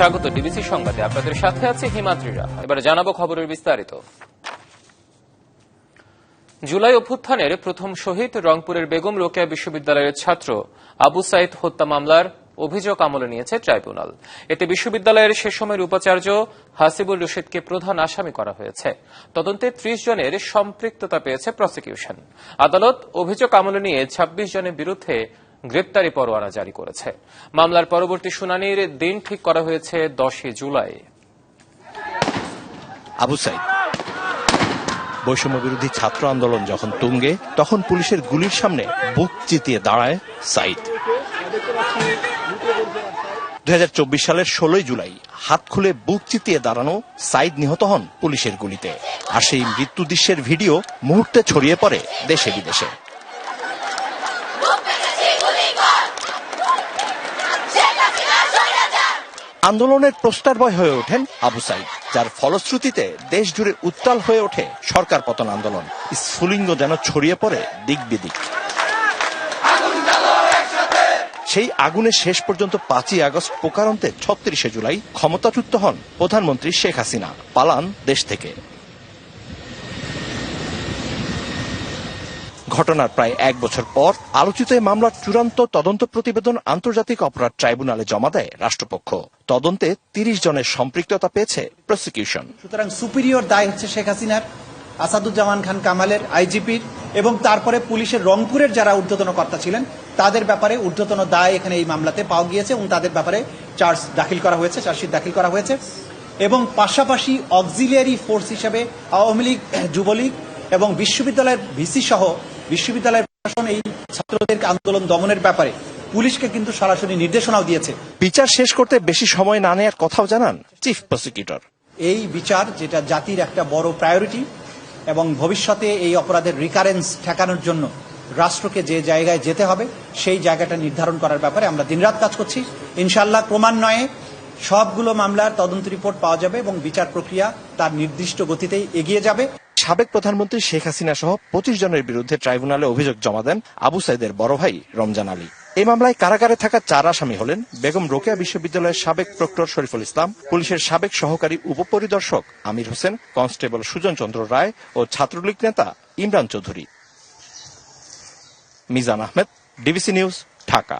স্বাগত ডিবিসি সংবাদে। আপনাদের সাথে আছে হিমাদ্রি রাহা। এবার জানাব খবরের বিস্তারিত। জুলাই অভ্যুত্থানের প্রথম শহীদ রংপুরের বেগম রোকেয়া বিশ্ববিদ্যালয়ের ছাত্র আবু সাইদ হত্যা মামলার অভিযোগ আমলে নিয়েছে ট্রাইব্যুনাল। এতে বিশ্ববিদ্যালয়ের সে সময়ের উপাচার্য হাসিবুল রশিদকে প্রধান আসামি করা হয়েছে। তদন্তে ত্রিশ জনের সম্পৃক্ততা পেয়েছে প্রসিকিউশন। আদালত অভিযোগ আমলে নিয়ে ২৬ জনের বিরুদ্ধে গ্রেপ্তারি পরোয়ানা জারি করেছে। মামলার পরবর্তী শুনানির দিন ঠিক করা হয়েছে দশই জুলাই। আবু সাইদ, বৈষম্য বিরোধী ছাত্র আন্দোলন যখন তুঙ্গে, তখন পুলিশের গুলির সামনে বুক চিতিয়ে দাঁড়ায় সাইদ। দু হাজার চব্বিশ সালের ষোলোই জুলাই, হাত খুলে বুক চিতিয়ে দাঁড়ানো সাইদ নিহত হন পুলিশের গুলিতে। আর সেই মৃত্যু দৃশ্যের ভিডিও মুহূর্তে ছড়িয়ে পড়ে দেশে বিদেশে। আন্দোলনের পোস্টার বয় হয়ে ওঠেন আবু সাইদ, যার ফলশ্রুতিতে দেশ জুড়ে উত্তাল হয়ে ওঠে সরকার পতন আন্দোলন। স্ফুলিঙ্গ যেন ছড়িয়ে পড়ে দিক বিদিক। সেই আগুনে শেষ পর্যন্ত পাঁচই আগস্ট প্রকারান্তে ছত্রিশে জুলাই ক্ষমতাচ্যুত হন প্রধানমন্ত্রী শেখ হাসিনা, পালান দেশ থেকে। ঘটনার প্রায় এক বছর পর আলোচিত এই মামলার চূড়ান্ত তদন্ত প্রতিবেদন আন্তর্জাতিক অপরাধ ট্রাইব্যুনালে জমা দেয় রাষ্ট্রপক্ষ। তদন্তে তিরিশ জনের সম্পৃক্ততা পেয়েছে প্রসিকিউশন। সুতরাং সুপিরিয়র দায় হচ্ছে শেখ হাসিনার, আসাদুজ্জামান খান কামালের, আইজিপির এবং তারপরে পুলিশের রংপুরের যারা ঊর্ধ্বতন কর্তা ছিলেন, তাদের ব্যাপারে ঊর্ধ্বতন দায় এখানে এই মামলাতে পাওয়া গিয়েছে এবং তাদের ব্যাপারে চার্জ দাখিল করা হয়েছে চার্জশিট দাখিল করা হয়েছে এবং পাশাপাশি অক্সিলিয়ারি ফোর্স হিসেবে আওয়ামী লীগ, যুবলীগ এবং বিশ্ববিদ্যালয়ের ভিসি সহ বিশ্ববিদ্যালয়ের প্রশাসন এই ছাত্রদের আন্দোলন দমনের ব্যাপারে পুলিশকে কিন্তু সরাসরি নির্দেশনাও দিয়েছে। বিচার শেষ করতে বেশি সময় না নেয়ার কথাও জানান চিফ প্রসিকিউটর। এই বিচার যেটা জাতির একটা বড় প্রায়োরিটি এবং ভবিষ্যতে এই অপরাধের রিকারেন্স ঠেকানোর জন্য রাষ্ট্রকে যে জায়গায় যেতে হবে সেই জায়গাটা নির্ধারণ করার ব্যাপারে আমরা দিনরাত কাজ করছি। ইনশাল্লাহ ক্রমান্বয়ে সবগুলো মামলার তদন্ত রিপোর্ট পাওয়া যাবে এবং বিচার প্রক্রিয়া তার নির্দিষ্ট গতিতেই এগিয়ে যাবে। সাবেক প্রধানমন্ত্রী শেখ হাসিনা সহ পঁচিশ জনের বিরুদ্ধে ট্রাইব্যুনালে অভিযোগ জমা দেন আবু সাইদের বড় ভাই রমজান আলী। এই মামলায় কারাগারে থাকা চার আসামি হলেন বেগম রোকেয়া বিশ্ববিদ্যালয়ের সাবেক প্রক্টর শরীফুল ইসলাম, পুলিশের সাবেক সহকারী উপপরিদর্শক আমির হোসেন, কনস্টেবল সুজন চন্দ্র রায় ও ছাত্রলীগ নেতা Imran Chowdhury. Mizan Ahmed, DBC news, Dhaka.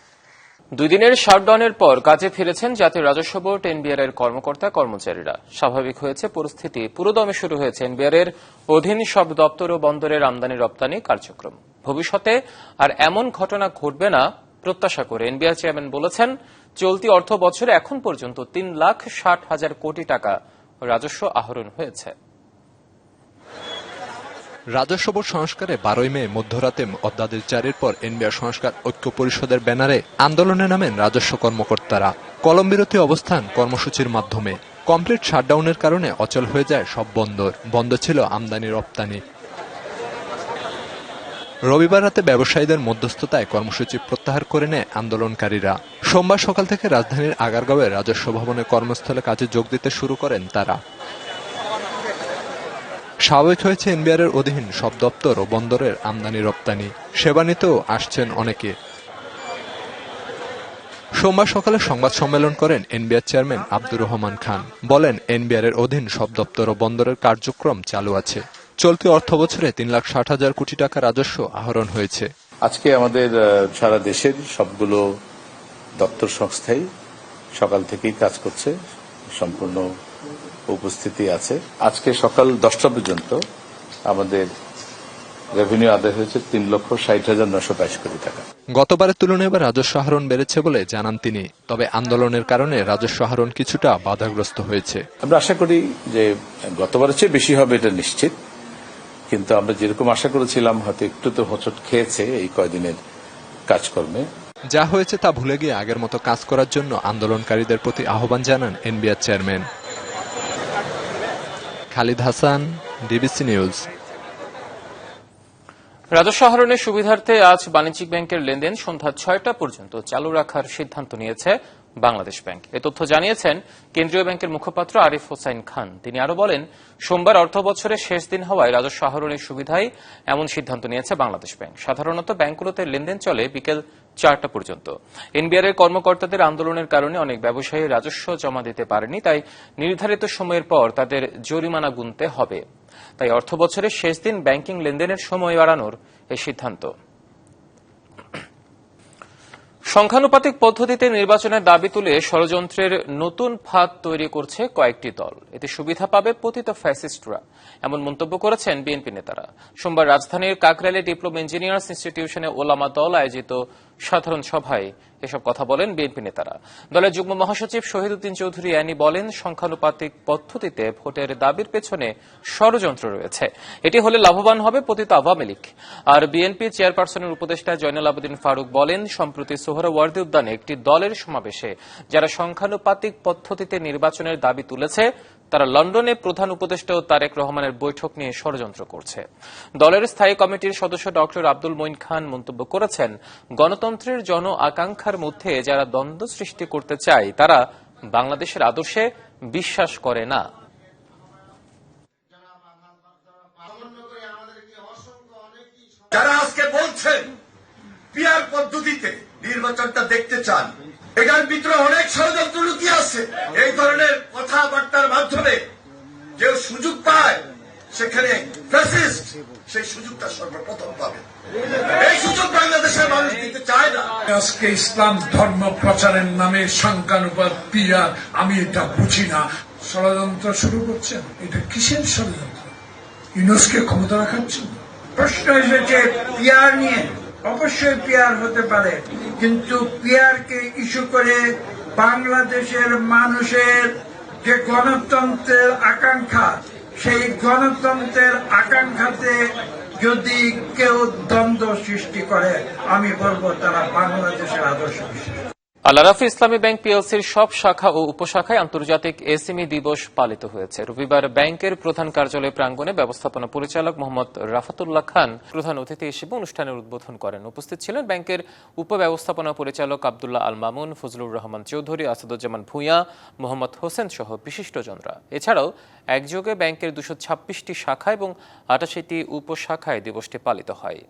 দুই দিনের শাটডাউনের পর কাজে ফিরেছেন জাতীয় রাজস্ব বোর্ড, এনবিআর এর কর্মকর্তা, কর্মচারীরা। স্বাভাবিক হয়েছে, পরিস্থিতি পুরোদমে শুরু হয়েছে এনবিআর এর অধীন সব দপ্তর ও বন্দরের আমদানি রপ্তানি কার্যক্রম। ভবিষ্যতে আর এমন ঘটনা ঘটবে না, প্রত্যাশা করে এনবিআর চেয়ারম্যান বলেছেন, চলতি অর্থ বছরে এখন পর্যন্ত তিন লাখ ষাট হাজার কোটি টাকা রাজস্ব আহরণ হয়েছে। রাজস্ব সংস্কারে বারোই মে মধ্যরাতে অধ্যাদেশ জারির পর এনবিআর সংস্কার ঐক্য পরিষদের ব্যানারে আন্দোলনে নামেন রাজস্ব কর্মকর্তারা। কলম বিরতি অবস্থান কর্মসূচির মাধ্যমে। কমপ্লিট শাটডাউনের কারণে অচল হয়ে যায় সব বন্দর। বন্ধ ছিল আমদানি রপ্তানি। রবিবার রাতে ব্যবসায়ীদের মধ্যস্থতায় কর্মসূচি প্রত্যাহার করে নেয় আন্দোলনকারীরা। সোমবার সকাল থেকে রাজধানীর আগারগাঁওয়ে রাজস্ব ভবনে কর্মস্থলে কাজে যোগ দিতে শুরু করেন তারা। স্বাভাবিক হয়েছে এনবিআর এর অধীন সব দপ্তর ও বন্দরের আমদানি রপ্তানি। সেবা নিতেও আসছেন অনেকে। সোমবার সকালে সংবাদ সম্মেলন করেন এনবিআর চেয়ারম্যান আব্দুর রহমান খান। বলেন এনবিআর এর অধীন সব দপ্তর ও বন্দরের কার্যক্রম চালু আছে। চলতি অর্থ বছরে তিন লাখ ষাট হাজার কোটি টাকা রাজস্ব আহরণ হয়েছে। আজকে আমাদের সারা দেশের সবগুলো দপ্তর সংস্থাই সকাল থেকেই কাজ করছে। সম্পূর্ণ উপস্থিতি আছে। আজকে সকাল দশটা পর্যন্ত আমাদের রেভিনিউ আদায় হয়েছে তিন লক্ষ ষাট হাজার নশো বাইশ কোটি টাকা। গতবারের তুলনায় এবার রাজস্ব আহরণ বেড়েছে বলে জানান তিনি। তবে আন্দোলনের কারণে রাজস্ব আহরণ কিছুটা বাধাগ্রস্ত হয়েছে। আমরা আশা করি যে গতবারের চেয়ে বেশি হবে এটা নিশ্চিত। কিন্তু আমরা যেরকম আশা করেছিলাম হয়তো একটু তো হোঁচট খেয়েছে এই কয়দিনের কাজকর্মে। যা হয়েছে তা ভুলে গিয়ে আগের মতো কাজ করার জন্য আন্দোলনকারীদের প্রতি আহ্বান জানান NBR chairman. Khalid Hasan DBC news. রাজস্ব আহরণের সুবিধার্থে আজ বাণিজ্যিক ব্যাংকের লেনদেন সন্ধ্যা ছয়টা পর্যন্ত চালু রাখার সিদ্ধান্ত নিয়েছে বাংলাদেশ ব্যাংক। এ তথ্য জানিয়েছেন কেন্দ্রীয় ব্যাংকের মুখপাত্র আরিফ হোসাইন খান। তিনি আরও বলেন, সোমবার অর্থ বছরের শেষ দিন হওয়ায় রাজস্ব আহরণের সুবিধায় এমন সিদ্ধান্ত নিয়েছে বাংলাদেশ ব্যাংক। সাধারণত ব্যাংকগুলোতে লেনদেন চলে বিকেল চারটা পর্যন্ত। এনবিআর এর কর্মকর্তাদের আন্দোলনের কারণে অনেক ব্যবসায়ী রাজস্ব জমা দিতে পারেনি, তাই নির্ধারিত সময়ের পর তাদের জরিমানা গুনতে হবে। তাই অর্থবছরের শেষ দিন ব্যাংকিং লেনদেনের সময় বাড়ানোর এই সিদ্ধান্ত। সংখ্যানুপাতিক পদ্ধতিতে নির্বাচনের দাবি তুলে ষড়যন্ত্রের নতুন ফাঁদ তৈরি করছে কয়েকটি দল। এতে সুবিধা পাবে পতিত ফ্যাসিস্টরা, এমন মন্তব্য করেছেন বিএনপি নেতারা। সোমবার রাজধানীর কাকরাইলে ডিপ্লোমা ইঞ্জিনিয়ার্স ইনস্টিটিউশনে ওলামা দল আয়োজিত সাধারণ সভায় এসব কথা বলেন বিএনপি নেতারা। দলের যুগ্ম মহাসচিব শহীদুদ্দিন চৌধুরী আইনি বলেন, সংখ্যানুপাতিক পদ্ধতিতে ভোটের দাবির পেছনে ষড়যন্ত্র রয়েছে। এটি হলে লাভবান হবে পতিত আওয়ামী লীগ। আর বিএনপি চেয়ারপারসনের উপদেষ্টা জয়নাল আবেদিন ফারুক বলেন, সম্প্রতি সোহরাওয়ার্দী উদ্যানে একটি দলের সমাবেশে যারা সংখ্যানুপাতিক পদ্ধতিতে নির্বাচনের দাবি তুলেছে তারা লন্ডনে প্রধান উপদেষ্টা ও তারেক রহমানের বৈঠক নিয়ে ষড়যন্ত্র করছে। দলের স্থায়ী কমিটির সদস্য ডক্টর আব্দুল মঈন খান মন্তব্য করেছেন, গণতন্ত্রের জন আকাঙ্ক্ষার মধ্যে যারা দ্বন্দ্ব সৃষ্টি করতে চায়, তারা বাংলাদেশের আদর্শে বিশ্বাস করে না। যারা আজকে বলছেন, পিয়ার পদ্ধতিতে নির্বাচনটা দেখতে চান এটার ভিতরে অনেক ষড়যন্ত্র লুকিয়ে আছে। এই ধরনের কথাবার্তার মাধ্যমে যে সুযোগ পায় সেখানে ফ্যাসিস্ট সেই সুযোগটা সর্বপ্রথম পাবে। এই সুযোগ বাংলাদেশের মানুষ দিতে চায় না। আজকে ইসলাম ধর্ম প্রচারের নামে সংখ্যানুপাত পিয়ার আমি এটা বুঝি না। ষড়যন্ত্র শুরু করছেন? এটা কিসের ষড়যন্ত্র? ইউনুসকে ক্ষমতা রাখার জন্য? প্রশ্ন এসেছে পিয়ার নিয়ে অবশ্যই পিয়ার হতে পারে। কিন্তু পিয়ারকে ইস্যু করে বাংলাদেশের মানুষের যে গণতন্ত্রের আকাঙ্ক্ষা, সেই গণতন্ত্রের আকাঙ্ক্ষাতে যদি কেউ দ্বন্দ্ব সৃষ্টি করে, আমি বলব তারা বাংলাদেশের আদর্শ বিশ্বাস আল্লারাফি ইসলামী ব্যাংক পিএলসির সব শাখা ও উপশাখায় আন্তর্জাতিক এসএমই দিবস পালিত হয়েছে। রবিবার ব্যাংকের প্রধান কার্যালয় প্রাঙ্গণে ব্যবস্থাপনা পরিচালক মোহাম্মদ রাফাতুল্লাহ খান প্রধান অতিথি হিসেবে অনুষ্ঠানের উদ্বোধন করেন। উপস্থিত ছিলেন ব্যাংকের উপব্যবস্থাপনা পরিচালক আবদুল্লাহ আল মামুন, ফজলুর রহমান চৌধুরী, আসাদুজ্জামান ভূঁইয়া, মোহাম্মদ হোসেন সহ বিশিষ্টজনরা। এছাড়াও একযোগে ব্যাংকের দুশো ছাব্বিশটি শাখা এবং আটাশিটি উপশাখায় দিবসটি পালিত হয়।